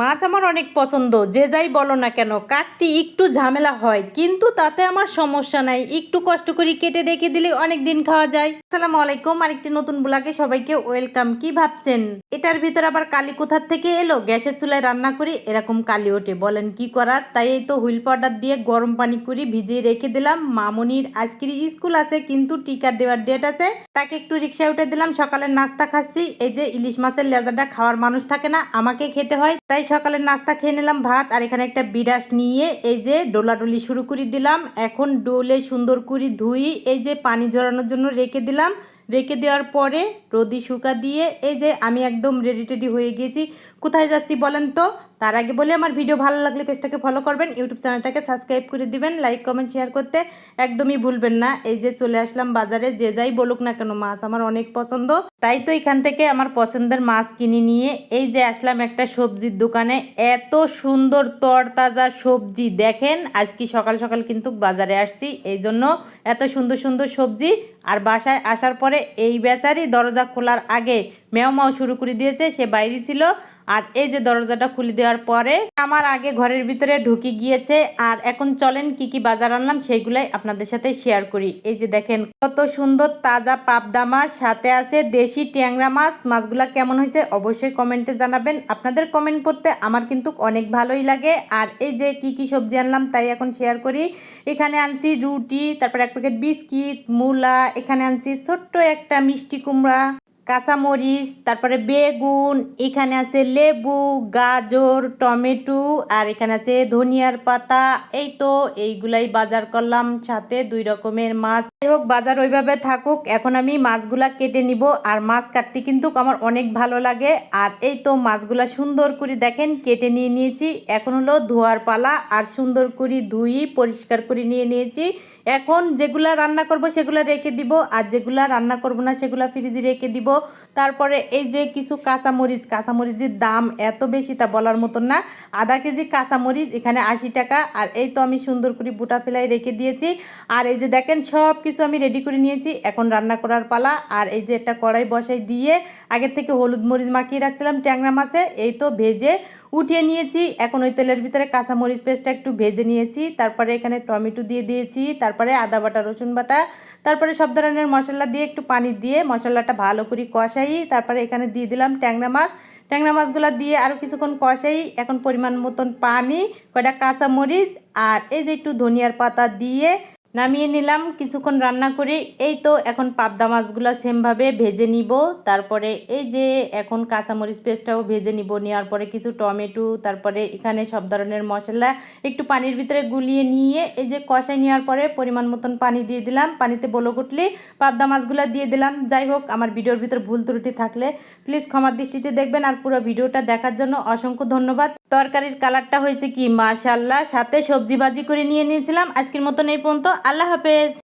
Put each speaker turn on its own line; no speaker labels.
মাছ আমার অনেক পছন্দ, যে যাই বলো না কেন কাটটি একটু ঝামেলা হয়, কিন্তু তাতে আমার সমস্যা নাই। একটু কষ্ট করে কেটে রেখে দিলে অনেক দিন খাওয়া যায়। আসসালামু আলাইকুম, আরেকটি নতুন ব্লগে সবাইকে ওয়েলকাম। কি ভাবছেন? এটার ভিতর আবার কালি কোথার থেকে এলো? গ্যাসের চুলায় রান্না করি, এরকম কালি ওঠে। বলেন কি করার? তাই এই তো হুইল পাউডার দিয়ে গরম পানি করে ভিজিয়ে রেখে দিলাম। মামনির আজকের স্কুল আছে, কিন্তু টিকার দেওয়ার ডেট আছে। তাকে একটু রিক্সায় উঠে দিলাম। সকালের নাস্তা খাচ্ছি। এই যে ইলিশ মাছের লেজাটা খাওয়ার মানুষ থাকে না, আমাকে খেতে হয়। তাই সকালের নাস্তা খেয়ে নিলাম ভাত আর এখানে একটা বিরাস নিয়ে এই যে ডোলাডুলি শুরু করে দিলাম। এখন ডোলে সুন্দর করে ধুই এই যে পানি জড়ানোর জন্য রেখে দিলাম। রেখে দেওয়ার পরে রোদি শুকা দিয়ে এই যে আমি একদম রেডি টেডি হয়ে গেছি। কোথায় যাচ্ছি বলেন তো? তার আগে বলে, আমার ভিডিও ভালো লাগলে পেজটাকে ফলো করবেন ইউটিউব চ্যানেলটাকে সাবস্ক্রাইব করে দিবেন লাইক কমেন্ট শেয়ার করতে একদমই ভুলবেন না। এই যে চলে আসলাম বাজারে, যে যাই বলুক না কেন, মাছ আমার অনেক পছন্দ। তাই তো এখান থেকে আমার পছন্দের মাছ কিনে নিয়ে এই যে আসলাম একটা সবজির দোকানে। এত সুন্দর তরতাজা সবজি, দেখেন আজকে সকাল সকাল কিন্তু বাজারে আসছি, এই জন্য এত সুন্দর সুন্দর সবজি। আর বাসায় আসার পরে এই বেচারি দরজা খোলার আগে মেও মাও শুরু করে দিয়েছে, সে বাইরে ছিল। আর এই যে দরজাটা খুলে দেওয়ার পরে আমার আগে ঘরের ভিতরে ঢুকে গিয়েছে আর এখন চলেন কি কি বাজার আনলাম সেইগুলাই আপনাদের সাথে শেয়ার করি। এই যে দেখেন কত সুন্দর তাজা পাবদা মাছ, সাথে আছে দেশি ট্যাংরা মাছ। মাছগুলা কেমন হয়েছে অবশ্যই কমেন্টে জানাবেন। আপনাদের কমেন্ট পড়তে আমার কিন্তু অনেক ভালোই লাগে। আর এই যে কি কি সবজি আনলাম তাই এখন শেয়ার করি। এখানে আনছি রুটি, তারপর এক প্যাকেট বিস্কিট মূলা, এখানে আনছি ছোট্ট একটা মিষ্টি কুমড়া। কাঁচামরিচ, তারপরে বেগুন, এখানে আছে লেবু, গাজর, টমেটো, আর এখানে আছে ধনিয়ার পাতা। এই তো, এইগুলাই বাজার করলাম সাথে দুই রকমের মাছ। হোক, বাজার ওইভাবে থাকুক। এখন আমি মাছগুলা কেটে নিব। আর মাছ কাটতে কিন্তু আমার অনেক ভালো লাগে। আর এই তো মাছগুলা সুন্দর করে দেখেন, কেটে নিয়ে নিয়েছি। এখন হলো ধোয়ার পালা। আর সুন্দর করে ধুই পরিষ্কার করে নিয়ে নিয়েছি। এখন যেগুলা রান্না করব সেগুলো রেখে দিব। আর যেগুলা রান্না করব না সেগুলো ফ্রিজে রেখে দিব। তারপরে এই যে কিছু কাঁচামরিচ, কাঁচামরিচের দাম এত বেশি তা বলার মতন না। আধা কেজি কাঁচামরিচ, এখানে আশি টাকা। আর এই তো আমি সুন্দর করে বুটা ফেলাই রেখে দিয়েছি। আর এই যে দেখেন সব কিছু আমি রেডি করে নিয়েছি। এখন রান্না করার পালা। আর এই যে একটা কড়াই বসাই দিয়ে আগের থেকে হলুদ মরিচ মাখিয়ে রাখছিলাম ট্যাংরা মাছে। এই তো ভেজে উঠিয়ে নিয়েছি। এখন ওই তেলের ভিতরে কাঁচামরিচ পেস্টটা একটু ভেজে নিয়েছি। তারপরে এখানে টমেটো দিয়ে দিয়েছি। তারপরে আদা বাটা, রসুন বাটা। তারপরে সব ধরনের মশলা দিয়ে একটু পানি দিয়ে মশলাটা ভালো করে কষাই। তারপরে এখানে দিয়ে দিলাম ট্যাংরা মাছ। ট্যাংরা মাছগুলো দিয়ে আরও কিছুক্ষণ কষাই। এখন পরিমাণ মতন পানি, কয়টা কাঁচামরিচ আর এই যে একটু ধনিয়ার পাতা দিয়ে নামিয়ে নিলাম, কিছুক্ষণ রান্না করে এই তো এখন পাবদা মাছগুলো সেমভাবে ভেজে নিব। তারপরে এই যে এখন কাঁচামরিচ পেস্টটাও ভেজে নিব, নেওয়ার পরে কিছু টমেটো, তারপরে এখানে সব ধরনের মশলা, একটু পানির ভিতরে গুলিয়ে নিয়ে এই যে কষাই নেওয়ার পরে পরিমাণ মতন পানি দিয়ে দিলাম। পানিতে বলো উঠলে পাবদা মাছগুলো দিয়ে দিলাম। যাই হোক, আমার ভিডিওর ভিতর ভুল ত্রুটি থাকলে প্লিজ ক্ষমার দৃষ্টিতে দেখবেন। আর পুরো ভিডিওটা দেখার জন্য অসংখ্য ধন্যবাদ। তরকারির কালারটা হয়েছে কি? মাশাল্লাহ সাথে সবজি বাজি করে নিয়ে নিয়েছিলাম। আজকের মতন এই পর্যন্ত। আল্লাহ হাফেজ।